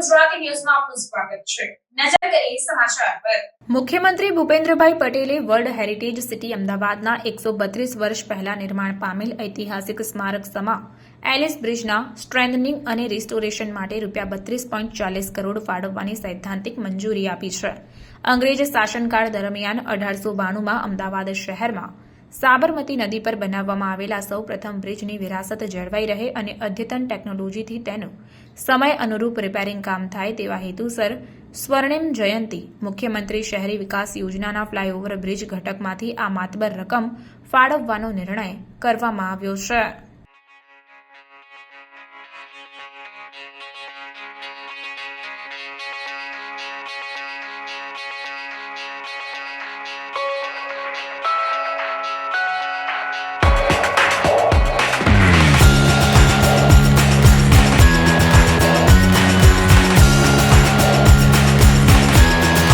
ન્યૂઝમાં આપનું સ્વાગત છે. નજર કરીએ સમાચાર પર. મુખ્યમંત્રી ભૂપેન્દ્રભાઈ પટેલે વર્લ્ડ હેરિટેજ સિટી અમદાવાદના એકસો બત્રીસ વર્ષ પહેલા નિર્માણ પામેલ ઐતિહાસિક સ્મારક સમા એલિસ બ્રિજના સ્ટ્રેન્થનિંગ અને રિસ્ટોરેશન માટે રૂપિયા બત્રીસ પોઈન્ટ ચાલીસ કરોડ ફાળવવાની સૈદ્ધાંતિક મંજૂરી આપી છે. અંગ્રેજ શાસનકાળ દરમિયાન અઢારસો બાણુંમાં અમદાવાદ શહેરમાં સાબરમતી નદી પર બનાવવામાં આવેલા સૌ પ્રથમ બ્રિજની વિરાસત જળવાઈ રહે અને અદ્યતન ટેકનોલોજીથી તેનું સમય અનુરૂપ રિપેરિંગ કામ થાય તેવા હેતુસર સ્વર્ણિમ જયંતી મુખ્યમંત્રી શહેરી વિકાસ યોજનાના ફ્લાયઓવર બ્રિજ ઘટકમાંથી આ માતબર રકમ ફાળવવાનો નિર્ણય કરવામાં આવ્યો છે.